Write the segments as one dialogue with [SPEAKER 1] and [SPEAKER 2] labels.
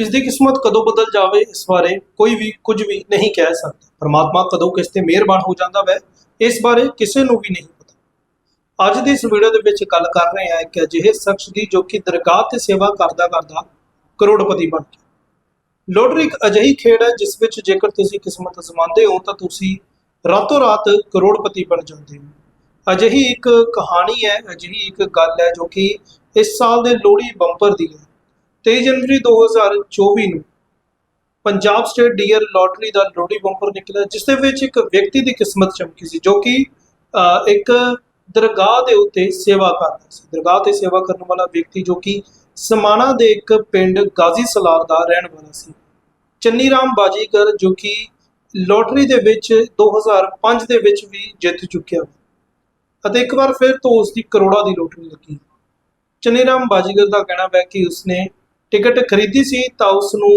[SPEAKER 1] ਕਿਸ ਦੀ ਕਿਸਮਤ ਕਦੋਂ ਬਦਲ ਜਾਵੇ ਇਸ ਬਾਰੇ ਕੋਈ ਵੀ, ਕੁਝ ਵੀ ਨਹੀਂ ਕਹਿ ਸਕਦਾ। ਪਰਮਾਤਮਾ ਕਦੋਂ ਕਿਸ ਤੇ ਮਿਹਰਬਾਨ ਹੋ ਜਾਂਦਾ ਵੈ, ਇਸ ਬਾਰੇ ਕਿਸੇ ਨੂੰ ਵੀ ਨਹੀਂ ਪਤਾ। ਅੱਜ ਦੀ ਇਸ ਵੀਡੀਓ ਦੇ ਵਿੱਚ ਗੱਲ ਕਰ ਰਹੇ ਹਾਂ ਕਿ ਅਜਿਹੇ ਸ਼ਖਸ ਦੀ ਜੋ ਕਿ ਦਰਗਾਹ ਤੇ ਸੇਵਾ ਕਰਦਾ ਕਰਦਾ ਕਰੋੜਪਤੀ ਬਣ ਗਿਆ। ਲੋਟਰੀ ਇੱਕ ਅਜਿਹੀ ਖੇਡ ਹੈ ਜਿਸ ਵਿੱਚ ਜੇਕਰ ਤੁਸੀਂ ਕਿਸਮਤ ਅਜ਼ਮਾਉਂਦੇ ਹੋ ਤਾਂ ਤੁਸੀਂ ਰਾਤੋਂ ਰਾਤ ਕਰੋੜਪਤੀ ਬਣ ਜਾਂਦੇ ਹੋ। ਅਜਿਹੀ ਇੱਕ ਕਹਾਣੀ ਹੈ, ਅਜਿਹੀ ਇੱਕ ਗੱਲ ਹੈ ਜੋ ਕਿ ਇਸ ਸਾਲ ਦੇ ਲੋਹੜੀ ਬੰਪਰ ਦੀ ਹੈ। 23 ਜਨਵਰੀ 2024 ਨੂੰ ਪੰਜਾਬ ਸਟੇਟ ਡੀਅਰ ਲੋਟਰੀ ਦਾ ਲੋਹੜੀ ਬੰਪਰ ਨਿਕਲਿਆ, ਜਿਸ ਦੇ ਵਿੱਚ ਇੱਕ ਵਿਅਕਤੀ ਦੀ ਕਿਸਮਤ ਚਮਕੀ ਸੀ, ਜੋ ਕਿ ਇੱਕ ਦਰਗਾਹ ਦੇ ਉੱਤੇ ਸੇਵਾ ਕਰਦਾ ਸੀ। ਦਰਗਾਹ ਤੇ ਸੇਵਾ ਕਰਨ ਵਾਲਾ ਵਿਅਕਤੀ ਜੋ ਕਿ ਸਮਾਣਾ ਦੇ ਇੱਕ ਪਿੰਡ ਗਾਜ਼ੀ ਸਲਾਰ ਦਾ ਰਹਿਣ ਵਾਲਾ ਸੀ। ਚੰਨੀ ਰਾਮ ਬਾਜੀਕਰ ਜੋ ਕਿ ਲੋਟਰੀ ਦੇ ਵਿੱਚ 2005 ਦੇ ਵਿੱਚ ਵੀ ਜਿੱਤ ਚੁੱਕਿਆ ਅਤੇ ਇੱਕ ਵਾਰ ਫਿਰ ਤੋਂ ਉਸ ਦੀ ਕਰੋੜਾਂ ਦੀ ਲੋਟਰੀ ਲੱਗੀ। ਚੰਨੀ ਰਾਮ ਬਾਜੀਗਰ ਦਾ ਕਹਿਣਾ ਹੈ ਕਿ ਉਸਨੇ ਟਿਕਟ ਖਰੀਦੀ ਸੀ ਤਾਂ ਉਸ ਨੂੰ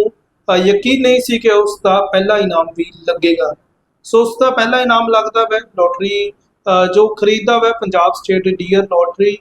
[SPEAKER 1] ਯਕੀਨ ਨਹੀਂ ਸੀ ਕਿ ਉਸ ਦਾ ਪਹਿਲਾ ਇਨਾਮ ਵੀ ਲੱਗੇਗਾ। ਸੋ ਉਸ ਦਾ ਪਹਿਲਾ ਇਨਾਮ ਲੱਗਦਾ ਹੈ ਲੋਟਰੀ ਜੋ ਖਰੀਦਦਾ ਹੈ ਪੰਜਾਬ ਸਟੇਟ ਡੀਅਰ ਲੋਟਰੀ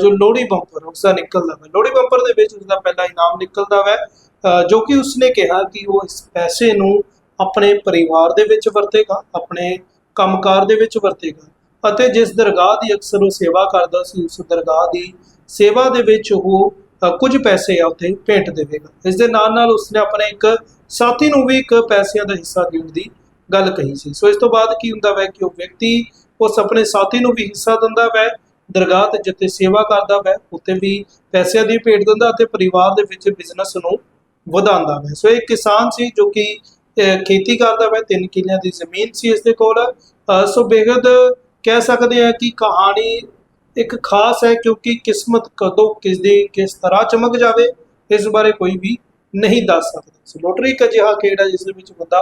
[SPEAKER 1] ਜੋ ਲੋਹੜੀ ਬੰਪਰ ਉਸ ਦਾ ਨਿਕਲਦਾ ਹੈ ਲੋਹੜੀ ਬੰਪਰ ਦੇ ਵਿੱਚ ਉਸ ਦਾ ਪਹਿਲਾ ਇਨਾਮ ਨਿਕਲਦਾ ਹੈ ਜੋ ਕਿ ਉਸਨੇ ਕਿਹਾ ਕਿ ਉਹ ਇਸ ਪੈਸੇ ਨੂੰ ਆਪਣੇ ਪਰਿਵਾਰ ਦੇ ਵਿੱਚ ਵਰਤੇਗਾ, ਆਪਣੇ ਕੰਮਕਾਰ ਦੇ ਵਿੱਚ ਵਰਤੇਗਾ ਅਤੇ ਜਿਸ ਦਰਗਾਹ ਦੀ ਅਕਸਰ ਉਹ ਸੇਵਾ ਕਰਦਾ ਸੀ, ਉਸ ਦਰਗਾਹ ਦੀ ਸੇਵਾ ਦੇ ਵਿੱਚ ਉਹ ਕੁਝ ਪੈਸੇ ਆ ਉੱਥੇ ਭੇਟ ਦੇਵੇਗਾ। ਇਸ ਦੇ ਨਾਲ ਨਾਲ ਉਸਨੇ ਆਪਣੇ ਇੱਕ ਸਾਥੀ ਨੂੰ ਵੀ ਇੱਕ ਪੈਸਿਆਂ ਦਾ ਹਿੱਸਾ ਦੇਣ ਦੀ ਗੱਲ ਕਹੀ ਸੀ। ਸੋ ਇਸ ਤੋਂ ਬਾਅਦ ਕੀ ਹੁੰਦਾ ਹੈ ਕਿ ਉਹ ਵਿਅਕਤੀ ਉਸ ਆਪਣੇ ਸਾਥੀ ਨੂੰ ਵੀ ਹਿੱਸਾ ਦਿੰਦਾ ਹੈ ਦਰਗਾਹ ਤੇ ਜਿੱਥੇ ਸੇਵਾ ਕਰਦਾ ਹੈ ਉੱਥੇ ਵੀ ਪੈਸਿਆਂ ਦੀ ਭੇਟ ਦਿੰਦਾ ਅਤੇ ਪਰਿਵਾਰ ਦੇ ਵਿੱਚ ਬਿਜ਼ਨਸ ਨੂੰ ਵਧਾਉਂਦਾ ਹੈ ਸੋ ਇੱਕ ਕਿਸਾਨ ਸੀ ਜੋ ਕਿ ਖੇਤੀ ਕਰਦਾ ਹੈ ਤਿੰਨ ਕਿੱਲਿਆਂ ਦੀ ਜ਼ਮੀਨ ਸੀ ਇਸ ਦੇ ਕੋਲ। ਅ, ਸੋ ਬੇਹੱਦ ਕਹਿ ਸਕਦੇ ਹਾਂ ਕਿ ਕਹਾਣੀ ਇੱਕ ਖਾਸ ਹੈ ਕਿਉਂਕਿ ਕਿਸਮਤ ਕਦੋਂ ਕਿਸ ਦੀ ਕਿਸ ਤਰ੍ਹਾਂ ਚਮਕ ਜਾਵੇ, ਇਸ ਬਾਰੇ ਕੋਈ ਵੀ ਨਹੀਂ ਦੱਸ ਸਕਦਾ ਸੋ ਲੋਟਰੀ ਇੱਕ ਅਜਿਹਾ ਖੇਡ ਹੈ ਜਿਸ ਦੇ ਵਿੱਚ ਬੰਦਾ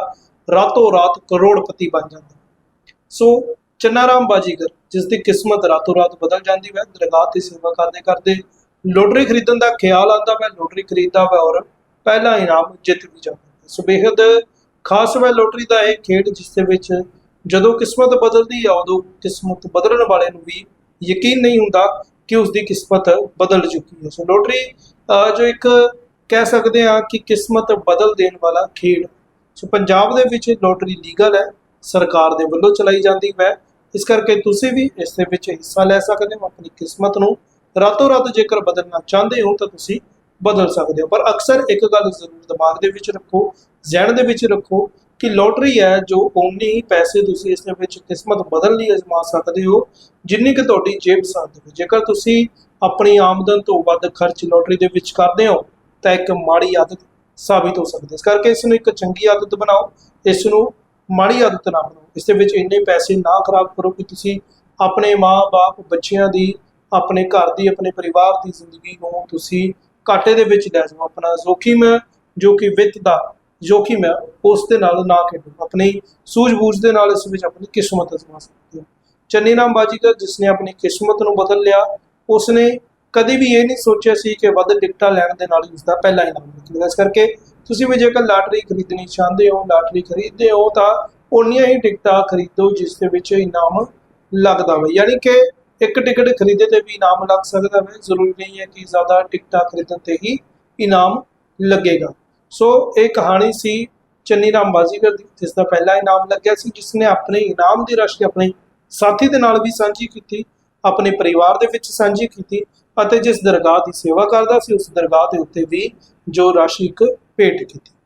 [SPEAKER 1] ਰਾਤੋਂ ਰਾਤ ਕਰੋੜਪਤੀ ਬਣ ਜਾਂਦਾ ਹੈ। ਸੋ ਚੰਨਾਰਾਮ ਬਾਜੀਗਰ, ਜਿਸ ਦੀ ਕਿਸਮਤ ਰਾਤੋਂ ਰਾਤ ਬਦਲ ਜਾਂਦੀ ਹੈ, ਦਰਗਾਹ ਤੇ ਸੇਵਾ ਕਰਦੇ ਕਰਦੇ ਲੋਟਰੀ ਖਰੀਦਣ ਦਾ ਖਿਆਲ ਆਉਂਦਾ ਹੈ ਲੋਟਰੀ ਖਰੀਦਦਾ ਹੈ ਔਰ ਪਹਿਲਾ ਇਨਾਮ ਜਿੱਤ ਵੀ ਜਾਂਦਾ ਹੈ ਸੋ ਬੇਹੱਦ ਖਾਸ ਹੈ ਲੋਟਰੀ ਦਾ ਇਹ ਖੇਡ, ਜਿਸ ਦੇ ਵਿੱਚ ਜਦੋਂ ਕਿਸਮਤ ਬਦਲਦੀ ਹੈ, ਉਦੋਂ ਕਿਸਮਤ ਬਦਲਣ ਵਾਲੇ ਨੂੰ ਵੀ ਯਕੀਨ ਨਹੀਂ ਹੁੰਦਾ ਕਿ ਉਸ ਦੀ ਕਿਸਮਤ ਬਦਲ ਚੁੱਕੀ ਹੈ। ਸੋ ਲੋਟਰੀ ਜੋ ਇੱਕ ਕਹਿ ਸਕਦੇ ਹਾਂ ਕਿ ਕਿਸਮਤ ਬਦਲ ਦੇਣ ਵਾਲਾ ਖੇਡ। ਸੋ ਪੰਜਾਬ ਦੇ ਵਿੱਚ ਲੋਟਰੀ ਲੀਗਲ ਹੈ, ਸਰਕਾਰ ਦੇ ਵੱਲੋਂ ਚਲਾਈ ਜਾਂਦੀ ਹੈ। ਇਸ ਕਰਕੇ ਤੁਸੀਂ ਵੀ ਇਸ ਦੇ ਵਿੱਚ ਹਿੱਸਾ ਲੈ ਸਕਦੇ ਹੋ ਆਪਣੀ ਕਿਸਮਤ ਨੂੰ। ਰਾਤੋਂ ਰਾਤ ਜੇਕਰ ਬਦਲਣਾ ਚਾਹੁੰਦੇ ਹੋ ਤਾਂ ਤੁਸੀਂ ਬਦਲ ਸਕਦੇ ਹੋ। ਪਰ ਅਕਸਰ ਇੱਕ ਗੱਲ ਜ਼ਰੂਰ ਦਿਮਾਗ ਦੇ ਵਿੱਚ ਰੱਖੋ, ਜ਼ਿਹਨ ਦੇ ਵਿੱਚ ਰੱਖੋ ਕਿ ਲੋਟਰੀ ਹੈ ਜੋ ਓਨੀ ਹੀ ਪੈਸੇ ਤੁਸੀਂ ਇਸ ਦੇ ਵਿੱਚ ਕਿਸਮਤ ਬਦਲਣ ਲਈ ਅਜ਼ਮਾ ਸਕਦੇ ਹੋ, ਜਿੰਨੀ ਕਿ ਤੁਹਾਡੀ ਜੇਬ ਸਾਥ ਦੇਵੇ ਜੇਕਰ ਤੁਸੀਂ ਆਪਣੀ ਆਮਦਨ ਤੋਂ ਵੱਧ ਖਰਚ ਲੋਟਰੀ ਦੇ ਵਿੱਚ ਕਰਦੇ ਹੋ, ਤਾਂ ਇੱਕ ਮਾੜੀ ਆਦਤ ਸਾਬਿਤ ਹੋ ਸਕਦੀ ਹੈ। ਇਸ ਕਰਕੇ ਇਸ ਨੂੰ ਇੱਕ ਚੰਗੀ ਆਦਤ ਬਣਾਓ, ਇਸ ਨੂੰ ਮਾੜੀ ਆਦਤ ਨਾ ਬਣਾਓ। ਇਸ ਦੇ ਵਿੱਚ ਇੰਨੇ ਪੈਸੇ ਨਾ ਖਰਾਬ ਕਰੋ ਕਿ ਤੁਸੀਂ ਆਪਣੇ ਮਾਂ-ਬਾਪ, ਬੱਚਿਆਂ ਦੀ, ਆਪਣੇ ਘਰ ਦੀ, ਆਪਣੇ ਪਰਿਵਾਰ ਦੀ ਜ਼ਿੰਦਗੀ ਨੂੰ ਤੁਸੀਂ ਘਾਟੇ ਦੇ ਵਿੱਚ ਲੈ ਜਾਓ। ਆਪਣਾ ਜ਼ੋਖਿਮ ਜੋ ਕਿ ਵਿੱਤ ਦਾ ਜੋਖਿਮ ਹੈ, ਉਸ ਦੇ ਨਾਲ ਨਾ ਖੇਡੋ। ਆਪਣੀ ਸੂਝ-ਬੂਝ ਦੇ ਨਾਲ ਇਸ ਵਿੱਚ ਆਪਣੀ ਕਿਸਮਤ ਅਜ਼ਮਾ ਸਕਦੇ ਹੋ। ਚੰਨੀ ਨਾਮ ਬਾਜੀਗਰ ਜਿਸ ਨੇ ਆਪਣੀ ਕਿਸਮਤ ਨੂੰ ਬਦਲ ਲਿਆ, ਉਸਨੇ ਕਦੇ ਵੀ ਇਹ ਨਹੀਂ ਸੋਚਿਆ ਸੀ ਕਿ ਵੱਧ ਟਿਕਟਾਂ ਲੈਣ ਦੇ ਨਾਲ ਹੀ ਉਸਦਾ ਪਹਿਲਾ ਇਨਾਮ ਨਿਕਲੇਗਾ। ਇਸ ਕਰਕੇ ਤੁਸੀਂ ਵੀ ਜੇਕਰ ਲਾਟਰੀ ਖਰੀਦਣੀ ਚਾਹੁੰਦੇ ਹੋ, ਲਾਟਰੀ ਖਰੀਦਦੇ ਹੋ, ਤਾਂ ਉਨੀਆਂ ਹੀ ਟਿਕਟਾਂ ਖਰੀਦੋ ਜਿਸ ਦੇ ਵਿੱਚ ਇਨਾਮ ਲੱਗਦਾ ਹੋਵੇ ਯਾਨੀ ਕਿ ਇੱਕ ਟਿਕਟ ਖਰੀਦੇ ਤੇ ਵੀ ਇਨਾਮ ਲੱਗ ਸਕਦਾ ਹੈ ਜ਼ਰੂਰੀ ਨਹੀਂ ਹੈ ਕਿ ਜ਼ਿਆਦਾ ਟਿਕਟਾਂ ਖਰੀਦਣ ਤੇ ਹੀ ਇਨਾਮ ਲੱਗੇਗਾ। ਸੋ ਇਹ ਕਹਾਣੀ ਸੀ ਚੰਨੀ ਰਾਮ ਬਾਜੀਗਰ ਦੀ, ਜਿਸ ਦਾ ਪਹਿਲਾ ਇਨਾਮ ਲੱਗਿਆ ਸੀ ਜਿਸ ਨੇ ਆਪਣੇ ਇਨਾਮ ਦੀ ਰਾਸ਼ੀ ਆਪਣੇ ਸਾਥੀ ਦੇ ਨਾਲ ਵੀ ਸਾਂਝੀ ਕੀਤੀ, ਆਪਣੇ ਪਰਿਵਾਰ ਦੇ ਵਿੱਚ ਸਾਂਝੀ ਕੀਤੀ ਅਤੇ ਜਿਸ ਦਰਗਾਹ ਦੀ ਸੇਵਾ ਕਰਦਾ ਸੀ, ਉਸ ਦਰਗਾਹ ਦੇ ਉੱਤੇ ਵੀ ਜੋ ਰਾਸ਼ੀ ਇੱਕ ਭੇਟ ਕੀਤੀ।